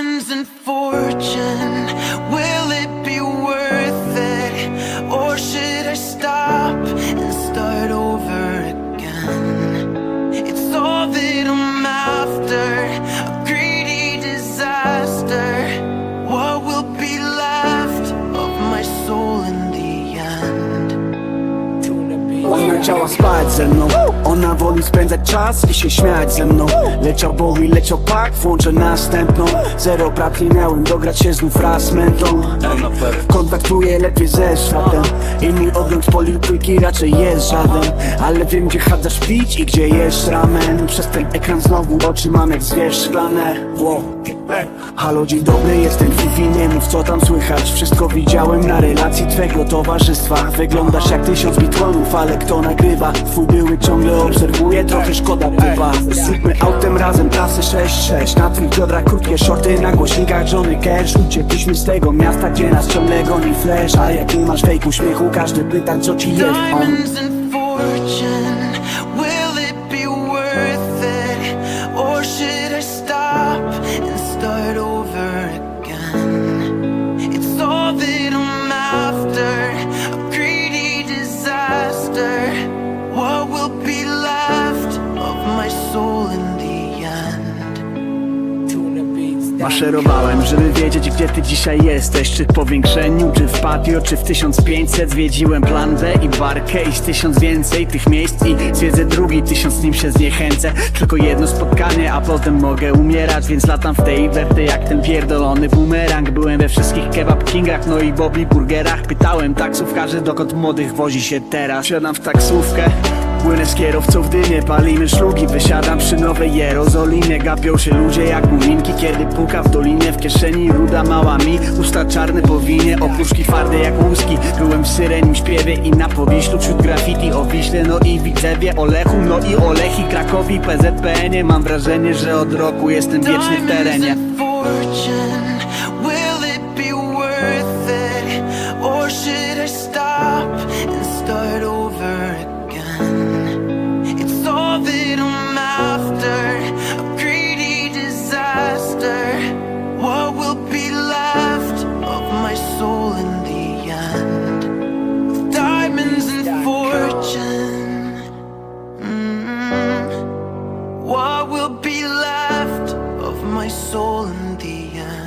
diamonds and fortune. Ona chciała spać ze mną. Ona woli spędzać czas i się śmiać ze mną. Leciał Bowie, leciał pak, włączę następną. Zero brat, nie miałem dograć się znów raz mentą Kontaktuję lepiej ze światem. I mój ogląd polił trójki raczej jest żaden. Ale wiem gdzie chadzasz pić i gdzie jest ramen. Przez ten ekran znowu oczy mam jak zwierz szklane. Halo, dzień dobry, jestem Fifi, nie mów co tam słychać. Wszystko widziałem na relacji twego towarzystwa. Wyglądasz jak tysiąc bitcoinów, ale kto nagrywa? Twój były ciągle obserwuje, trochę szkoda typa Zróbmy autem razem trasy 6-6 Na twych biodrach krótkie shorty, na głośnikach Johnny Cash. Uciekliśmy z tego miasta, gdzie nas ciągle goni flash. A jak nie masz fake uśmiechu, każdy pyta co ci jest. On Maszerowałem, żeby wiedzieć gdzie ty dzisiaj jesteś. Czy w powiększeniu, czy w patio, czy w 1500 Zwiedziłem plan B i barkę i z tysiąc więcej tych miejsc. I zwiedzę drugi tysiąc, nim się zniechęcę. Tylko jedno spotkanie, a potem mogę umierać. Więc latam w tej werty jak ten pierdolony bumerang. Byłem we wszystkich kebab kingach, no i bobby burgerach. Pytałem taksówkarzy, dokąd młodych wozi się teraz. Siadam w taksówkę Płynę z kierowcą w dymie, palimy szlugi Wysiadam przy nowej Jerozolimie. Gapią się ludzie jak muminki Kiedy puka w dolinie. W kieszeni ruda mała mi Usta czarne powinie, opuszki twarde jak łuski. Byłem w syrenim śpiewie i na powiślu Wśród graffiti o Wiśle, no i Widzewie Olechu, no i Olechi, Krakowi, PZPN-ie Mam wrażenie, że od roku jestem wieczny w terenie. fortune, soul in the end.